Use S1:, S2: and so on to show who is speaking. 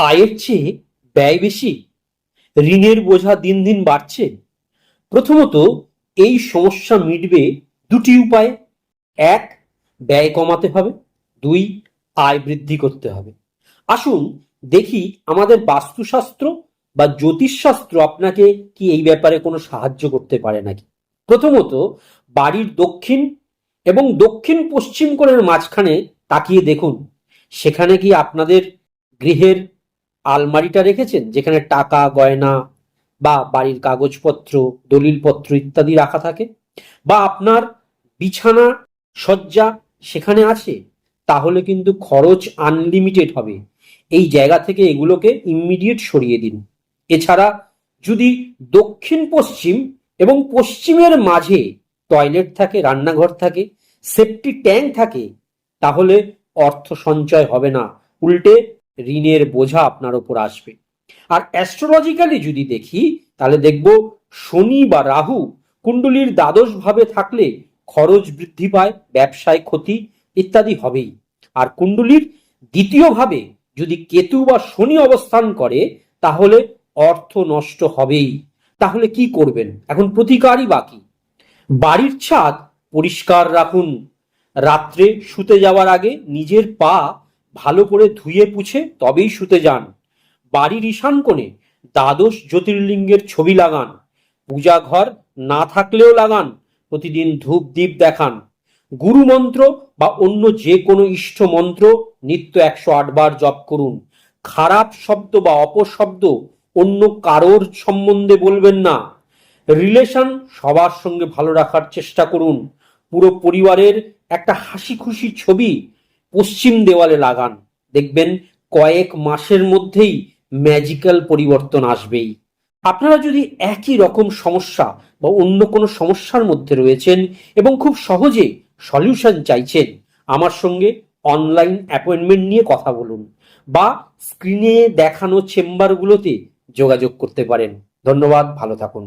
S1: আয়ের চেয়ে ব্যয় বেশি, ঋণের বোঝা দিন দিন বাড়ছে। প্রথমত, এই সমস্যা মিটবে দুটি উপায়ে। এক, ব্যয় কমাতে হবে। দুই, আয় বৃদ্ধি করতে হবে। আসুন দেখি আমাদের বাস্তুশাস্ত্র বা জ্যোতিষশাস্ত্র আপনাকে কি এই ব্যাপারে কোনো সাহায্য করতে পারে নাকি? প্রথমত, বাড়ির দক্ষিণ এবং দক্ষিণ পশ্চিম কোণের মাঝখানে তাকিয়ে দেখুন। সেখানে কি আপনাদের গৃহের আলমারিটা রেখেছেন যেখানে টাকা, গয়না বা বাড়ির কাগজপত্র, দলিলপত্র ইত্যাদি রাখা থাকে? বা আপনার বিছানা শয্যা সেখানে আছে? তাহলে কিন্তু খরচ আনলিমিটেড হবে। এই জায়গা থেকে এগুলোকে ইমিডিয়েট সরিয়ে দিন। এছাড়া যদি দক্ষিণ পশ্চিম এবং পশ্চিমের মাঝে টয়লেট থাকে, রান্নাঘর থাকে সেফটি ট্যাঙ্ক থাকে, তাহলে অর্থ সঞ্চয় হবে না। উল্টে ঋণের বোঝা আপনার ওপর আসবে। আর অ্যাস্ট্রোলজিক্যালি যদি দেখি, তাহলে দেখব শনি বা রাহু কুণ্ডলীর দ্বাদশ ভাবে থাকলে খরচ বৃদ্ধি পায়, ব্যবসায় ক্ষতি ইত্যাদি হবেই। আর কুণ্ডলীর দ্বিতীয় ভাবে যদি কেতু বা শনি অবস্থান করে, তাহলে অর্থ নষ্ট হবেই। তাহলে কি করবেন? এখন প্রতিকারই বাকি। বাড়ির ছাদ পরিষ্কার রাখুন। রাত্রে শুতে যাওয়ার আগে নিজের পা ভালো করে ধুয়ে পুছে তবেই শুতে যান। বাড়ির ঈশান কোণে দ্বাদশ জ্যোতির্লিঙ্গের ছবি লাগান। পূজা ঘর না থাকলেও লাগান, প্রতিদিন ধূপ দ্বীপ দেখান। গুরু মন্ত্র বা অন্য যে কোনো ইষ্ট মন্ত্র নিত্য একশো আটবার জপ করুন। খারাপ শব্দ বা অপশব্দ অন্য কারোর সম্বন্ধে বলবেন না। রিলেশন সবার সঙ্গে ভালো রাখার চেষ্টা করুন। পুরো পরিবারের একটা হাসি খুশি ছবি পশ্চিম দেওয়ালে লাগান। দেখবেন কয়েক মাসের মধ্যেই ম্যাজিক্যাল পরিবর্তন আসবেই। আপনারা যদি একই রকম সমস্যা বা অন্য কোনো সমস্যার মধ্যে রয়েছেন এবং খুব সহজে সলিউশন চাইছেন, আমার সঙ্গে অনলাইন অ্যাপয়েন্টমেন্ট নিয়ে কথা বলুন বা স্ক্রিনে দেখানো চেম্বারগুলোতে যোগাযোগ করতে পারেন। ধন্যবাদ, ভালো থাকুন।